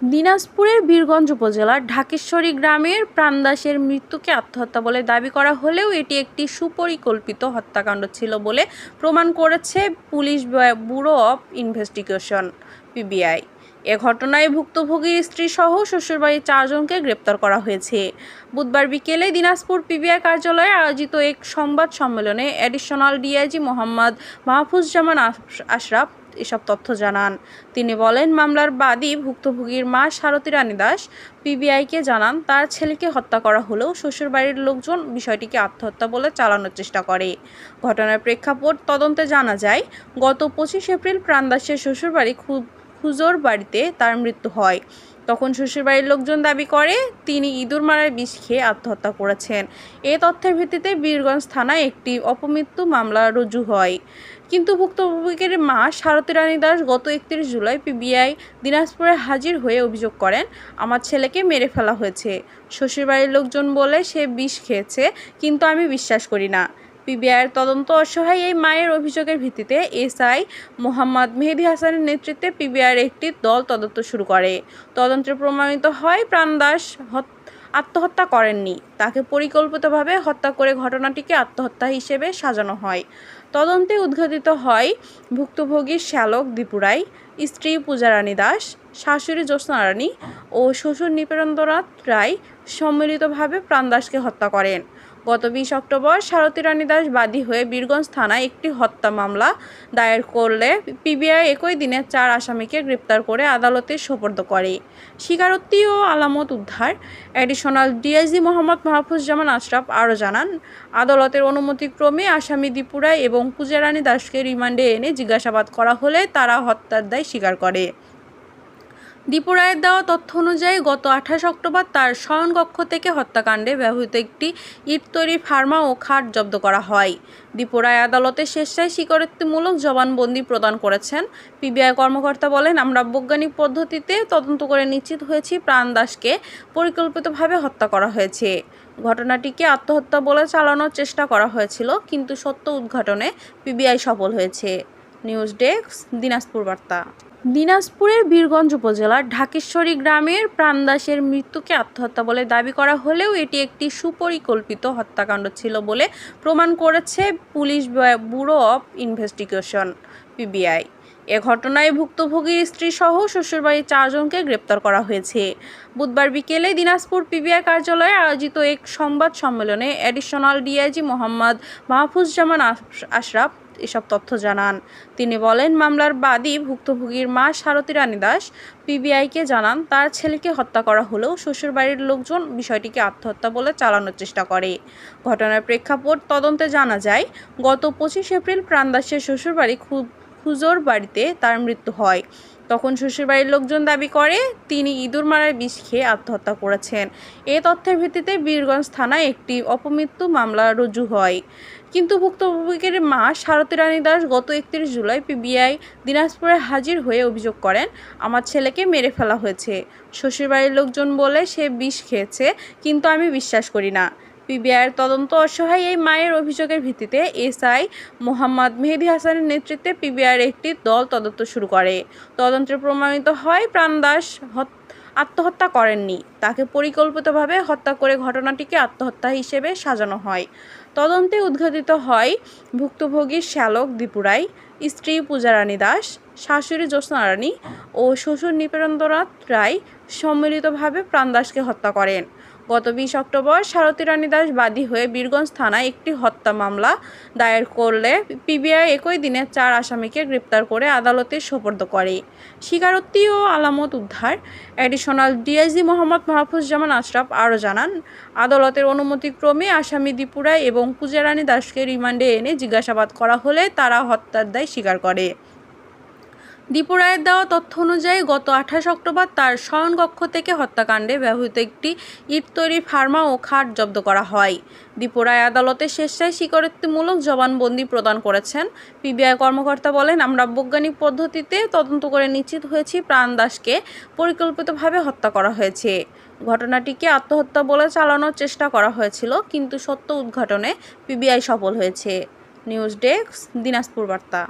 দিনাজপুরের বীরগঞ্জ উপজেলার ঢাকেশ্বরী গ্রামের প্রাণদাসের মৃত্যুকে আত্মহত্যা বলে দাবি করা হলেও এটি একটি সুপরিকল্পিত হত্যাকাণ্ড ছিল বলে প্রমাণ করেছে police bureau of investigation, PBI. এ ঘটনায় ভুক্তভোগীর স্ত্রীসহ শ্বশুরবাড়ির চারজনকে গ্রেপ্তার করা হয়েছে। বুধবার বিকেলে দিনাজপুর পিবিআই কার্যালয়ে আয়োজিত এক সংবাদ সম্মেলনে অ্যাডিশনাল ডিআইজি মোহাম্মদ মাহফুজ জামান আশরাফ এসব তথ্য জানান। তিনি বলেন, মামলার বাদী ভুক্তভোগীর মা সারথী রানী দাস পিবিআইকে জানান, তার ছেলেকে হত্যা করা হলেও শ্বশুরবাড়ির লোকজন বিষয়টিকে আত্মহত্যা বলে চালানোর চেষ্টা করে। ঘটনার প্রেক্ষাপট তদন্তে জানা যায়, গত পঁচিশ এপ্রিল প্রাণদাসের শ্বশুরবাড়ি খুব খুজোর বাড়িতে তার মৃত্যু হয়। তখন শ্বশুরবাড়ির লোকজন দাবি করে, তিনি ইঁদুর মারার বিষ খেয়ে আত্মহত্যা করেছেন। এ তথ্যের ভিত্তিতে বীরগঞ্জ থানায় একটি অপমৃত্যু মামলা রুজু হয়। কিন্তু ভুক্তভোগীর মা সারথী রানী দাস গত একত্রিশ জুলাই পিবিআই দিনাজপুরে হাজির হয়ে অভিযোগ করেন, আমার ছেলেকে মেরে ফেলা হয়েছে। শ্বশুরবাড়ির লোকজন বলে সে বিষ খেয়েছে, কিন্তু আমি বিশ্বাস করি না। পিবিআইয়ের তদন্ত অসহায় এই মায়ের অভিযোগের ভিত্তিতে এসআই মোহাম্মদ মেহেদি হাসানের নেতৃত্বে পিবিআইয়ের একটি দল তদন্ত শুরু করে। তদন্তে প্রমাণিত হয় প্রাণদাস হত- আত্মহত্যা করেননি। তাকে পরিকল্পিতভাবে হত্যা করে ঘটনাটিকে আত্মহত্যা হিসেবে সাজানো হয়। তদন্তে উদ্ঘাটিত হয় ভুক্তভোগীর শ্যালক দীপুরাই স্ত্রী পূজারানী দাস, শাশুড়ি জ্যোৎস্না রানী ও শ্বশুর নৃপেন্দ্রনাথ রায় সম্মিলিতভাবে প্রাণদাসকে হত্যা করেন। গত বিশ অক্টোবর সারথী রানী দাস বাদী হয়ে বীরগঞ্জ থানায় একটি হত্যা মামলা দায়ের করলে পিবিআই একই দিনে চার আসামিকে গ্রেপ্তার করে আদালতে সোপর্দ করে। স্বীকারোক্তি ও আলামত উদ্ধার। অ্যাডিশনাল ডিআইজি মোহাম্মদ মাহফুজ্জামান আশরাফ আরও জানান, আদালতের অনুমতিক্রমে আসামি দীপুরা এবং পূজারানী দাসকে রিমান্ডে এনে জিজ্ঞাসাবাদ করা হলে তারা হত্যার দায় স্বীকার করে। দীপু রায়ের দেওয়া তথ্য অনুযায়ী, গত আঠাশ অক্টোবর তার শয়নকক্ষ থেকে হত্যাকাণ্ডে ব্যবহৃত একটি ইট তৈরি ফার্মা ও খাট জব্দ করা হয়। দীপু রায় আদালতে স্বেচ্ছায় স্বীকারোক্তিমূলক জবানবন্দি প্রদান করেছেন। পিবিআই কর্মকর্তা বলেন, আমরা বৈজ্ঞানিক পদ্ধতিতে তদন্ত করে নিশ্চিত হয়েছি প্রাণ দাসকে পরিকল্পিতভাবে হত্যা করা হয়েছে। ঘটনাটিকে আত্মহত্যা বলে চালানোর চেষ্টা করা হয়েছিল, কিন্তু সত্য উদ্ঘাটনে পিবিআই সফল হয়েছে। নিউজ ডেস্ক, দিনাজপুর বার্তা। দিনাজপুরের বীরগঞ্জ উপজেলার ঢাকেশ্বরী গ্রামের প্রাণদাসের মৃত্যুকে আত্মহত্যা বলে দাবি করা হলেও এটি একটি সুপরিকল্পিত হত্যাকাণ্ড ছিল বলে প্রমাণ করেছে police bureau of investigation PBI এ ঘটনায় ভুক্তভোগীর স্ত্রীসহ শ্বশুরবাড়ির চারজনকে গ্রেপ্তার করা হয়েছে। বুধবার বিকেলে দিনাজপুর পিবিআই কার্যালয়ে আয়োজিত এক সংবাদ সম্মেলনে অ্যাডিশনাল ডিআইজি মোহাম্মদ মাহফুজ জামান আশরাফ এসব তথ্য জানান। তিনি বলেন, মামলার বাদী ভুক্তভোগীর মা সারথী রানী দাস পিবিআইকে জানান, তার ছেলেকে হত্যা করা হলেও শ্বশুরবাড়ির লোকজন বিষয়টিকে আত্মহত্যা বলে চালানোর চেষ্টা করে। ঘটনার প্রেক্ষাপট তদন্তে জানা যায়, গত পঁচিশ এপ্রিল প্রাণদাসের শ্বশুরবাড়ি খুব খুজোর বাড়িতে তার মৃত্যু হয়। তখন শ্বশুরবাড়ির লোকজন দাবি করে, তিনি ইঁদুর মারার বিষ খেয়ে আত্মহত্যা করেছেন। এ তথ্যের ভিত্তিতে বীরগঞ্জ থানায় একটি অপমৃত্যু মামলা রুজু হয়। কিন্তু ভুক্তভোগীর মা সারথী রানী দাস গত একত্রিশ জুলাই পিবিআই দিনাজপুরে হাজির হয়ে অভিযোগ করেন, আমার ছেলেকে মেরে ফেলা হয়েছে। শ্বশুরবাড়ির লোকজন বলে সে বিষ খেয়েছে, কিন্তু আমি বিশ্বাস করি না। পিবিআইয়ের তদন্ত অসহায় এই মায়ের অভিযোগের ভিত্তিতে এসআই মোহাম্মদ মেহেদি হাসানের নেতৃত্বে পিবিআইয়ের একটি দল তদন্ত শুরু করে। তদন্তে প্রমাণিত হয় প্রাণদাস হত- আত্মহত্যা করেননি। তাকে পরিকল্পিতভাবে হত্যা করে ঘটনাটিকে আত্মহত্যা হিসেবে সাজানো হয়। তদন্তে উদ্ঘাটিত হয় ভুক্তভোগী শ্যালক দীপুরাই স্ত্রী পূজারানী দাস, শাশুড়ি জ্যোৎস্না রানী ও শ্বশুর নৃপেন্দ্রনাথ রায় সম্মিলিতভাবে প্রাণদাসকে হত্যা করেন। গত বিশ অক্টোবর সারথী রানী দাস বাদী হয়ে বীরগঞ্জ থানায় একটি হত্যা মামলা দায়ের করলে পিবিআই একই দিনে চার আসামিকে গ্রেপ্তার করে আদালতে সোপর্দ করে। স্বীকারোক্তি ও আলামত উদ্ধার। অ্যাডিশনাল ডিআইজি মোহাম্মদ মাহফুজ্জামান আশরাফ আরও জানান, আদালতের অনুমতিক্রমে আসামি দীপুরা এবং পূজারানী দাসকে রিমান্ডে এনে জিজ্ঞাসাবাদ করা হলে তারা হত্যার দায় স্বীকার করে। রায়ের দেওয়া তথ্য অনুযায়ী গত আঠাশ অক্টোবর তার শয়নকক্ষ থেকে হত্যাকাণ্ডে ব্যবহৃত একটি ইট তৈরি ফার্মা ও খাট জব্দ করা হয়। দীপু রায় আদালতে স্বেচ্ছায় স্বীকারোক্তিমূলক জবানবন্দি প্রদান করেছেন। পিবিআই কর্মকর্তা বলেন, আমরা বৈজ্ঞানিক পদ্ধতিতে তদন্ত করে নিশ্চিত হয়েছি প্রাণ দাসকে পরিকল্পিতভাবে হত্যা করা হয়েছে। ঘটনাটিকে আত্মহত্যা বলে চালানোর চেষ্টা করা হয়েছিল, কিন্তু সত্য উদ্ঘাটনে পিবিআই সফল হয়েছে। নিউজ ডেস্ক, দিনাজপুর বার্তা।